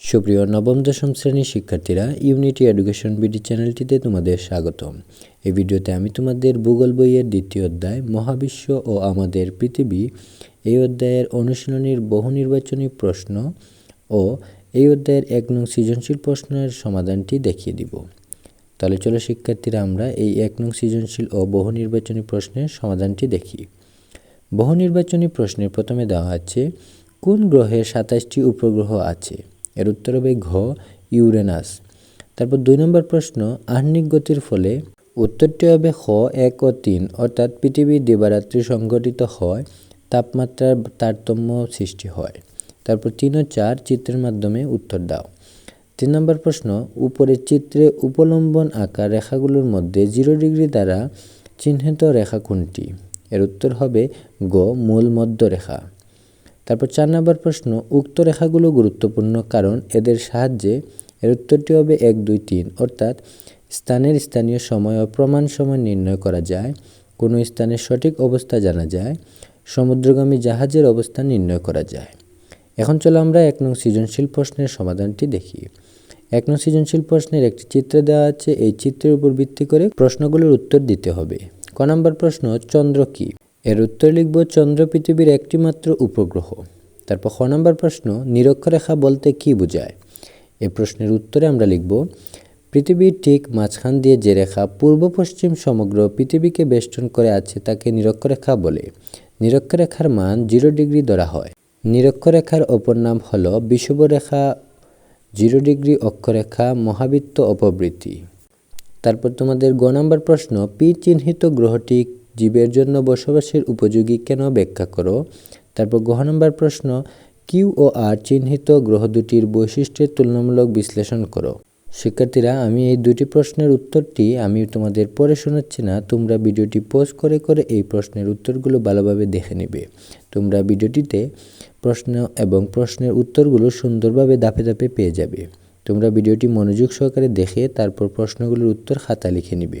সুপ্রিয় নবম, দশম শ্রেণির শিক্ষার্থীরা ইউনিটি এডুকেশন বিডি চ্যানেলটিতে তোমাদের স্বাগতম। এই ভিডিওতে আমি তোমাদের ভূগোল বইয়ের দ্বিতীয় অধ্যায়, মহাবিশ্ব ও আমাদের পৃথিবী, এই অধ্যায়ের অনুশীলনীর বহু নির্বাচনী প্রশ্ন ও এই অধ্যায়ের এক নং সৃজনশীল প্রশ্নের সমাধানটি দেখিয়ে দিব। তাহলে চলো শিক্ষার্থীরা, আমরা এই এক নং সৃজনশীল ও বহু নির্বাচনী প্রশ্নের সমাধানটি দেখি। বহু নির্বাচনী প্রশ্নের প্রথমে দেওয়া আছে, কোন গ্রহের সাতাশটি উপগ্রহ আছে? এর উত্তর হবে ঘ, ইউরেনাস। তারপর দুই নম্বর প্রশ্ন, আহ্নিক গতির ফলে উত্তরটি হবে খ এক ও তিন, অর্থাৎ পৃথিবী দিবারাত্রি সংঘটিত হয়, তাপমাত্রার তারতম্য সৃষ্টি হয়। তারপর তিন ও চার, চিত্রের মাধ্যমে উত্তর দাও। তিন নম্বর প্রশ্ন উপরের চিত্রে উপলম্বন আঁকা রেখাগুলোর মধ্যে জিরো ডিগ্রি দ্বারা চিহ্নিত রেখা কোনটি? এর উত্তর হবে গ, মূল মধ্য রেখা তারপর চার নম্বর প্রশ্ন, উক্ত রেখাগুলো গুরুত্বপূর্ণ কারণ এদের সাহায্যে এর উত্তরটি হবে এক, দুই, তিন। অর্থাৎ স্থানের স্থানীয় সময় ও প্রমাণ সময় নির্ণয় করা যায়, কোনো স্থানের সঠিক অবস্থা জানা যায়, সমুদ্রগামী জাহাজের অবস্থান নির্ণয় করা যায়। এখন চলো আমরা এক নং সৃজনশীল প্রশ্নের সমাধানটি দেখি। এক নং সৃজনশীল প্রশ্নের একটি চিত্র দেওয়া আছে, এই চিত্রের উপর ভিত্তি করে প্রশ্নগুলোর উত্তর দিতে হবে। ক নম্বর প্রশ্ন, চন্দ্র কী? এর উত্তর লিখব, চন্দ্র পৃথিবীর একটিমাত্র উপগ্রহ। তারপর খ নম্বর প্রশ্ন, নিরক্ষরেখা বলতে কি বোঝায়? এ প্রশ্নের উত্তরে আমরা লিখব, পৃথিবীর ঠিক মাঝখান দিয়ে যে রেখা পূর্ব পশ্চিম সমগ্র পৃথিবীকে বেষ্টন করে আছে তাকে নিরক্ষরেখা বলে। নিরক্ষরেখার মান জিরো ডিগ্রি ধরা হয়। নিরক্ষরেখার অপর নাম হল বিষুবরেখা, জিরো ডিগ্রি অক্ষরেখা, মহাবৃত্ত অপবৃত্তি। তারপর তোমাদের গ নম্বর প্রশ্ন পি চিহ্নিত গ্রহটি জীবের জন্য বসবাসের উপযোগী কেন ব্যাখ্যা করো? তারপর গহ নম্বর প্রশ্ন কিউ ও আর চিহ্নিত গ্রহ দুটির বৈশিষ্ট্যের তুলনামূলক বিশ্লেষণ করো। শিক্ষার্থীরা, আমি এই দুটি প্রশ্নের উত্তরটি আমি তোমাদের পরে শোনাচ্ছি না, তোমরা ভিডিওটি পোজ করে করে এই প্রশ্নের উত্তরগুলো ভালোভাবে দেখে নেবে। তোমরা ভিডিওটিতে প্রশ্ন এবং প্রশ্নের উত্তরগুলো সুন্দরভাবে দাপে দাপে পেয়ে যাবে। তোমরা ভিডিওটি মনোযোগ সহকারে দেখে তারপর প্রশ্নগুলোর উত্তর খাতা লিখে নিবে।